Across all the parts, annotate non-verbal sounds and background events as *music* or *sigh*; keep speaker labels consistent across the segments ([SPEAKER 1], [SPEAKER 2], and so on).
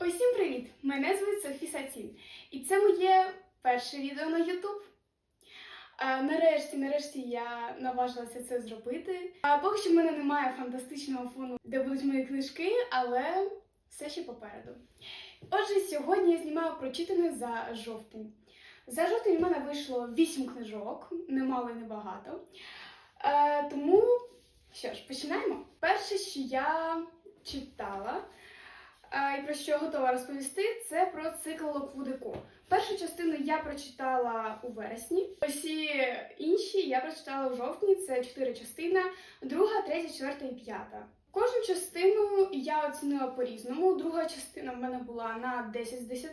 [SPEAKER 1] Усім привіт! Мене звуть Софі Сацін, і це моє перше відео на YouTube. Е, Нарешті, нарешті я наважилася це зробити. А поки що в мене немає фантастичного фону, де будуть мої книжки, але все ще попереду. Отже, сьогодні я знімаю прочитане за жовтень. За жовтень в мене вийшло 8 книжок, немало і небагато. Е, тому що ж, починаємо. Перше, що я читала. І про що готова розповісти, це про цикл Локвудико. Першу частину я прочитала у вересні, усі інші я прочитала у жовтні. Це чотири частини: друга, третя, четверта і п'ята. Кожну частину я оцінила по-різному. Друга частина в мене була на 10 з 10,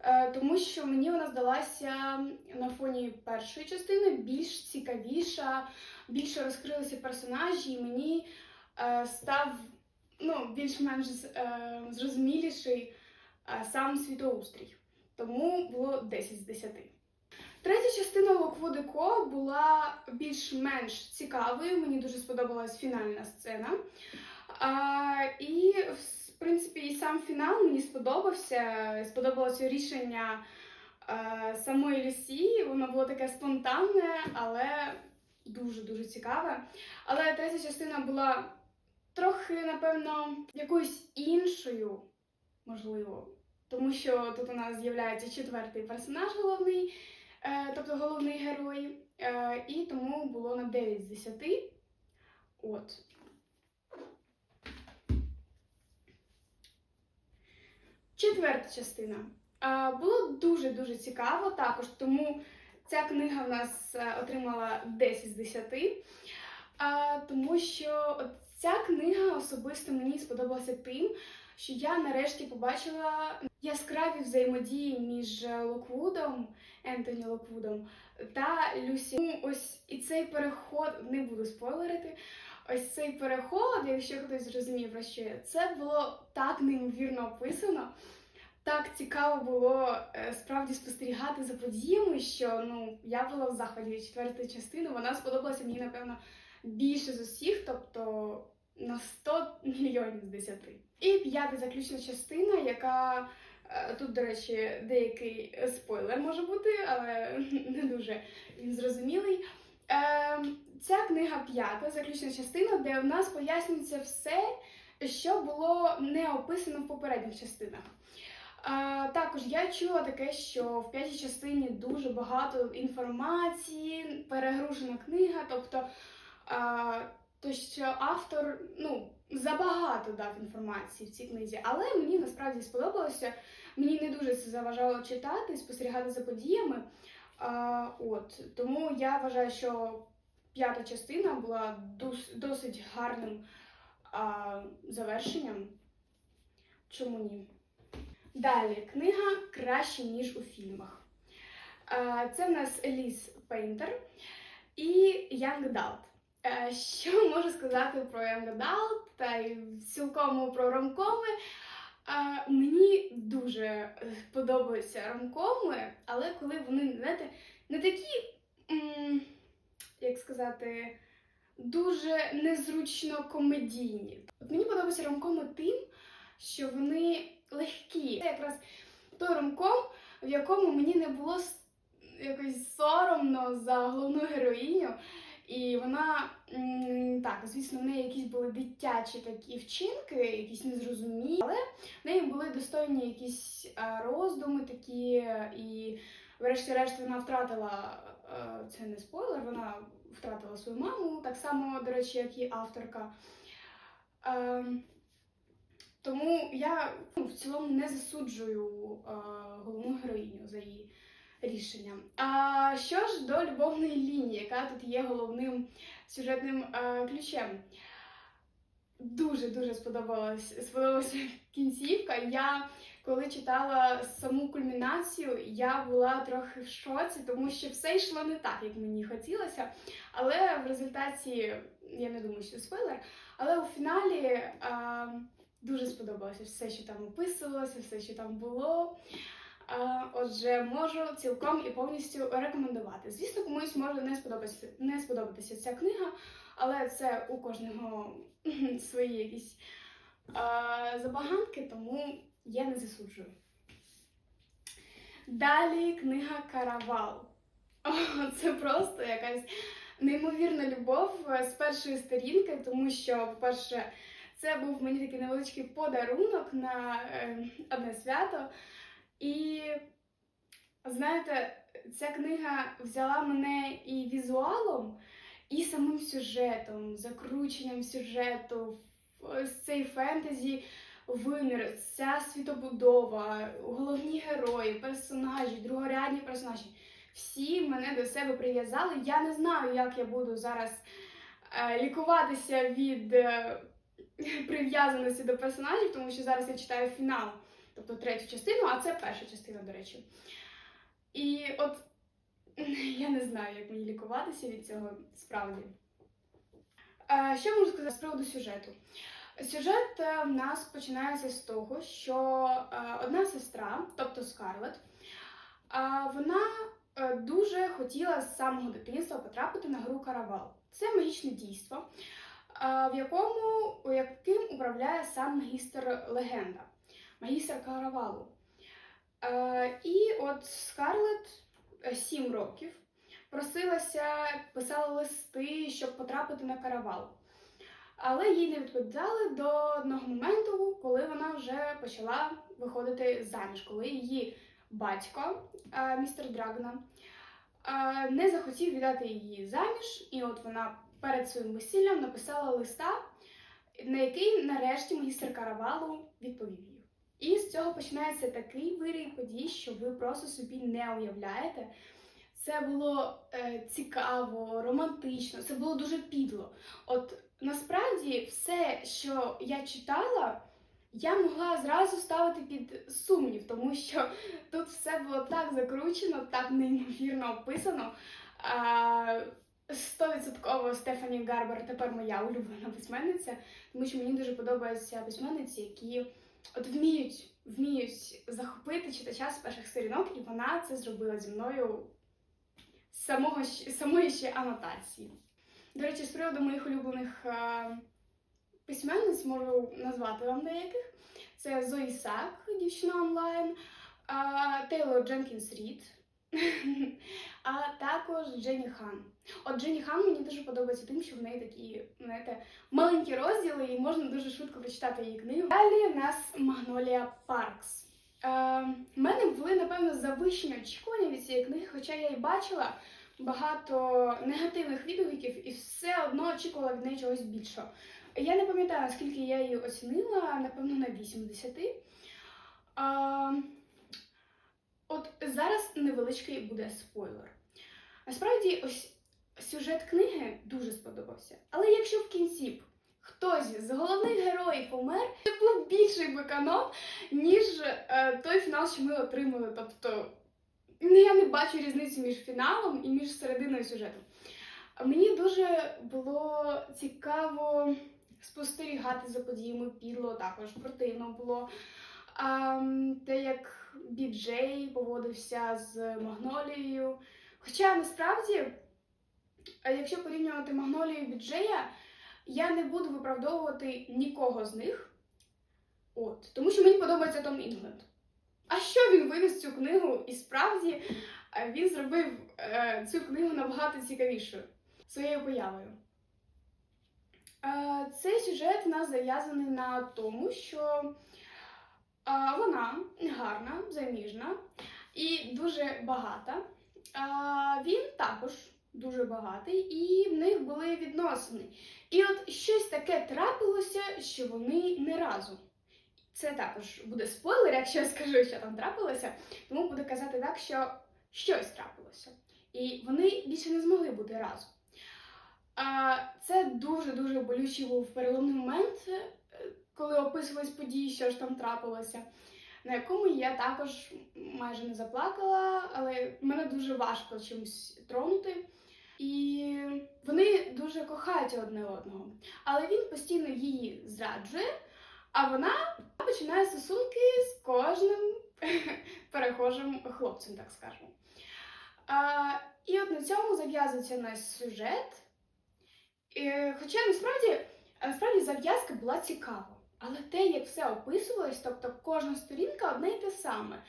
[SPEAKER 1] е, тому що мені вона здалася на фоні першої частини більш цікавіша, більше розкрилися персонажі, і мені е, став ну, більш-менш е, зрозуміліший е, сам світоустрій. Тому було 10 з 10. Третя частина Локводико була більш-менш цікавою. Мені дуже сподобалась фінальна сцена. А, і, в принципі, і сам фінал мені сподобався. Сподобалося рішення е, самої Люсі. Воно було таке спонтанне, але дуже-дуже цікаве. Але третя частина була трохи, напевно, якоюсь іншою, можливо. Тому що тут у нас з'являється четвертий персонаж головний, е, тобто головний герой. Е, і тому було на 9 з 10. От. Четверта частина. Було дуже-дуже цікаво також, тому ця книга в нас е, отримала 10 з 10. Е, тому що от Ця книга особисто мені сподобалася тим, що я нарешті побачила яскраві взаємодії між Локвудом, Ентоні Локвудом та Люсі. Ну, Ось і цей переход, не буду спойлерити. Ось цей переход, якщо хтось зрозуміє про що я, це було так неймовірно описано. Так цікаво було е, справді спостерігати за подіями, що ну я була в від четвертої частини. Вона сподобалася мені, напевно, більше з усіх, тобто на 100 мільйонів з 10. І п'ята заключна частина, яка е, тут, до речі, деякий спойлер може бути, але *laughs* не дуже він зрозумілий. Е, Ця книга п'ята, заключна частина, де в нас пояснюється все, що було не описано в попередніх частинах. А, також я чула таке, що в п'ятій частині дуже багато інформації, перегружена книга, тобто то, що автор ну, забагато дав інформації в цій книзі, але мені насправді сподобалося. Мені не дуже це заважало читати, спостерігати за подіями. А, от, Тому я вважаю, що п'ята частина була дос, досить гарним а, завершенням. Чому ні? Далі книга краще, ніж у фільмах. А, Це в нас Еліс Пейнтер і Young Adult. Е, Що *laughs* можу сказати про Young Adult та й цілком про ромкоми? Е, Мені дуже подобаються ромкоми, але коли вони знаєте, не такі, як сказати, дуже незручно комедійні. От мені подобаються ромкоми тим, що вони легкі. Це якраз той ромком, в якому мені не було якось соромно за головну героїню. І вона так, звісно, в неї якісь були дитячі такі вчинки, якісь незрозумілі, але в неї були достойні якісь е, роздуми такі, і врешті-решт вона втратила е, це не спойлер, вона втратила свою маму, так само, до речі, як і авторка. Е, тому я ну, в цілому не засуджую е, головну героїню за її рішення. А що ж до любовної лінії, яка тут є головним сюжетним е, ключем? Дуже дуже сподобалась, сподобалася кінцівка. Я коли читала саму кульмінацію, я була трохи в шоці, тому що все йшло не так, як мені хотілося. Але в результаті, я не думаю, що спойлер, але у фіналі е, дуже сподобалося все, що там описувалося, все, що там було. Отже, можу цілком і повністю рекомендувати. Звісно, комусь може не сподобатися, не сподобатися ця книга, але це у кожного *clears throat* свої якісь забаганки, тому я не засуджую. Далі книга Каравал. О, це просто якась неймовірна любов е, з першої сторінки, тому що, по-перше, це був мені такий невеличкий подарунок на е, одне свято. І знаєте, ця книга взяла мене і візуалом, і самим сюжетом, закрученням сюжету, цей фентезі вимір, ця світобудова, головні герої, персонажі, другорядні персонажі. Всі мене до себе прив'язали. Я не знаю, як я буду зараз е, лікуватися від е, *laughs* прив'язаності до персонажів, тому що зараз я читаю фінал, тобто третю частину, а це перша частина, до речі. І от *laughs* я не знаю, як мені лікуватися від цього справді. Що можу сказати з приводу сюжету? Сюжет е, в нас починається з того, що е, одна сестра, тобто Скарлет, вона е, дуже хотіла з самого дитинства потрапити на гру Каравал. Це магічне дійство, в якому яким управляє сам магістр легенда, магістр Каравалу. Е, І от Скарлет е, сім років просилася, писала листи, щоб потрапити на каравал. Але їй не відповідали до одного моменту, коли вона вже почала виходити заміж, коли її батько, е, містер Драгона, е, не захотів віддати її заміж, і от вона перед своїм весіллям написала листа, на який нарешті магістр каравалу відповів їй. І з цього починається такий вирій подій, що ви просто собі не уявляєте. Це було е, цікаво, романтично, це було дуже підло. От насправді все, що я читала, я могла зразу ставити під сумнів, тому що тут все було так закручено, так неймовірно описано. Стовідсотково Стефані Гарбер тепер моя улюблена письменниця, тому що мені дуже подобаються письменниці, які от вміють, вміють захопити читача з перших сторінок, і вона це зробила зі мною самого самої ще анотації. До речі, з приводу моїх улюблених е, письменниць можу назвати вам деяких. Це Зої Сак, дівчина онлайн, е, Тейлор Дженкінс Рід, *laughs* а також Дженні Хан. От Дженні Хан мені дуже подобається тим, що в неї такі, знаєте, маленькі розділи, і можна дуже швидко прочитати її книгу. Далі в нас Магнолія Паркс. Е, мене були, напевно, завищені очікування від цієї книги, хоча я і бачила багато негативних відгуків і все одно очікувала від неї чогось більшого. Я не пам'ятаю, наскільки я її оцінила, напевно, на 80. А, от зараз невеличкий буде спойлер. Насправді, ось сюжет книги дуже сподобався. Але якщо в кінці б хтось з головних героїв помер, це був більший би канон, ніж е, той фінал, що ми отримали. Тобто, ну, я не бачу різниці між фіналом і між серединою сюжету. Мені дуже було цікаво спостерігати за подіями підло, також противно було. А, те, як Біджей поводився з Магнолією. Хоча насправді, якщо порівнювати Магнолію і Біджея, я не буду виправдовувати нікого з них. От, тому що мені подобається Том Інгленд. А що він вивіз цю книгу? І справді е, він зробив е, цю книгу набагато цікавішою своєю появою. Е, цей сюжет у нас зав'язаний на тому, що е, вона гарна, заміжна і дуже багата. А він також дуже багатий, і в них були відносини. І от щось таке трапилося, що вони не разом. Це також буде спойлер, якщо я скажу, що там трапилося, тому буду казати так, що щось трапилося. І вони більше не змогли бути разом. Це дуже-дуже болючий був переломний момент, коли описувались події, що ж там трапилося, на якому я також майже не заплакала, але мене дуже важко чимось тронути. І вони дуже кохають одне одного. Але він постійно її зраджує, а вона починає стосунки з кожним *laughs* перехожим хлопцем, так скажемо. І от на цьому зав'язується наш сюжет. Е, Хоча насправді, насправді зав'язка була цікава. Але те, як все описувалось, тобто кожна сторінка одне й те саме.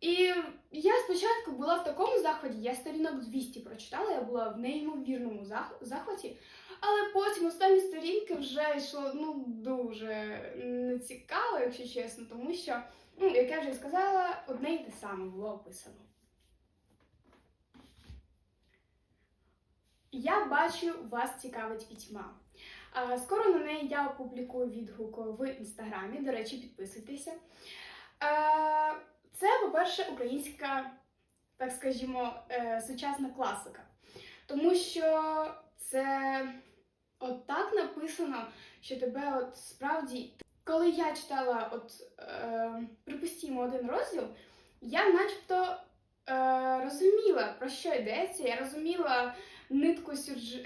[SPEAKER 1] І я спочатку була в такому захваті, я сторінок 200 прочитала, я була в неймовірному зах- захваті, але потім останні сторінки вже йшло ну дуже нецікаво, якщо чесно, тому що, ну, як я вже сказала, одне й те саме було описано. Я бачу, вас цікавить пітьма. Скоро на неї я опублікую відгук в інстаграмі. До речі, підписуйтеся. Це, по-перше, українська, так скажімо, е, сучасна класика. Тому що це от так написано, що тебе от справді. Коли я читала, от е, припустімо один розділ, я начебто е, розуміла, про що йдеться, я розуміла нитку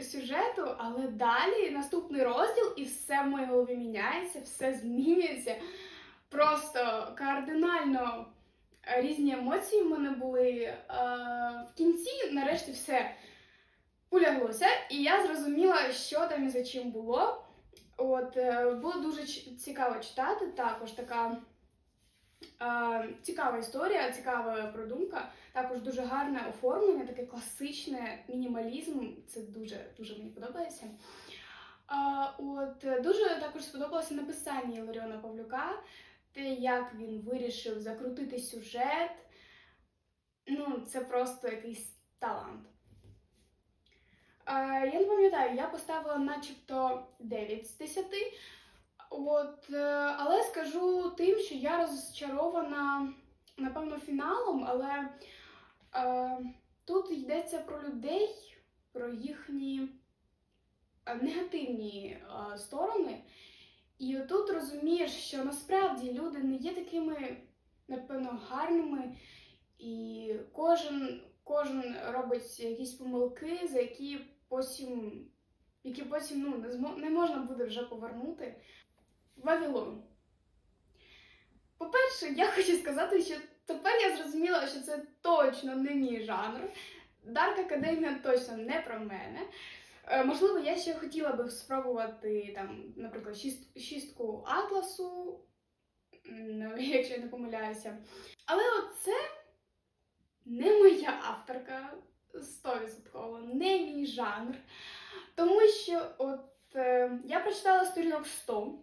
[SPEAKER 1] сюжету, але далі наступний розділ, і все в моїй голові міняється, все змінюється. Просто кардинально е, різні емоції в мене були. Е, В кінці, нарешті, все уляглося, і я зрозуміла, що там і за чим було. От, е, було дуже цікаво читати, також така цікава історія, цікава продумка. Також дуже гарне оформлення, таке класичне мінімалізм. Це дуже дуже мені подобається. От е, дуже також сподобалося написання Іларіона Павлюка, те, як він вирішив закрутити сюжет. Ну, це просто якийсь талант. Я не пам'ятаю, я поставила начебто 9 з 10. От, е, але скажу тим, що я розчарована, напевно, фіналом, але е, тут йдеться про людей, про їхні е, негативні е, сторони. І тут розумієш, що насправді люди не є такими, напевно, гарними, і кожен, кожен робить якісь помилки, за які потім, які потім ну, не, можна буде вже повернути. Вавилон. По-перше, я хочу сказати, що тепер я зрозуміла, що це точно не мій жанр. Дарк Академія точно не про мене. Е, Можливо, я ще хотіла би спробувати там, наприклад, шіст, шістку Атласу, *laughs* якщо я не помиляюся. Але оце не моя авторка 100%, не мій жанр. Тому що от е, я прочитала сторінок 100, в-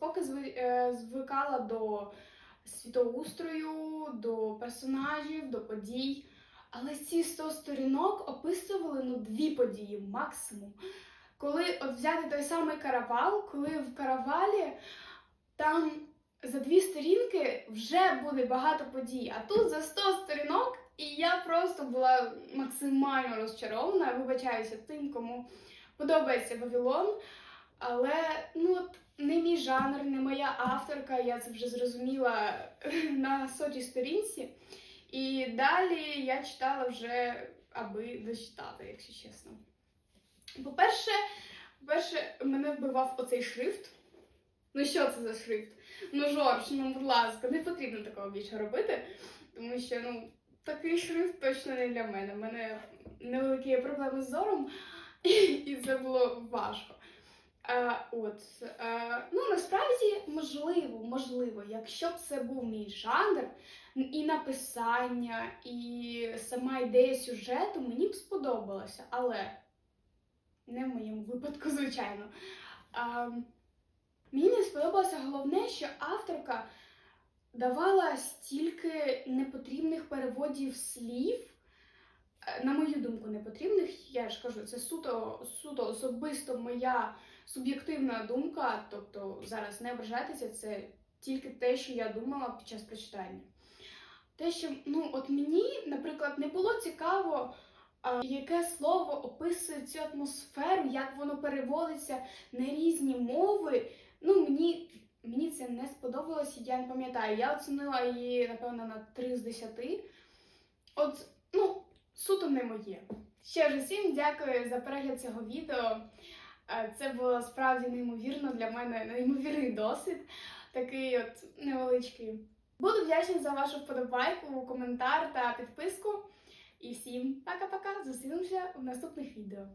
[SPEAKER 1] поки е, звикала до світоустрою, до персонажів, до подій. Але ці 100 сторінок описували ну, дві події максимум. Коли от взяти той самий каравал, коли в каравалі там за дві сторінки вже буде багато подій, а тут за 100 сторінок, і я просто була максимально розчарована. Вибачаюся тим, кому подобається Вавилон. Але ну от не мій жанр, не моя авторка, я це вже зрозуміла *laughs* на сотій сторінці. І далі я читала вже, аби дочитати, якщо чесно. По-перше, по-перше, мене вбивав оцей шрифт. Ну що це за шрифт? Ну, Жорж, ну будь ласка, не потрібно такого більше робити, тому що ну, такий шрифт точно не для мене. У мене невеликі проблеми з зором, *laughs* і це було важко. А, от, а, ну насправді можливо, можливо, якщо б це був мій жанр, і написання, і сама ідея сюжету мені б сподобалося, але не в моєму випадку, *laughs* звичайно. А, мені не сподобалося головне, що авторка давала стільки непотрібних переводів слів. Е, На мою думку, непотрібних. Я ж кажу, це суто, суто особисто моя суб'єктивна думка. Тобто зараз не ображайтеся, це тільки те, що я думала під час прочитання. Те, що ну, от мені, наприклад, не було цікаво, яке слово описує цю атмосферу, як воно переводиться на різні мови. Ну, мені, мені це не сподобалося, я не пам'ятаю. Я оцінила її, напевно, на 3 з 10. От, ну, суто не моє. Ще ж усім дякую за перегляд цього відео. Е, Це було справді неймовірно для мене неймовірний досвід, такий от невеличкий. Буду вдячна за вашу вподобайку, коментар та підписку. І всім пока-пока! Зустрінемося в наступних відео.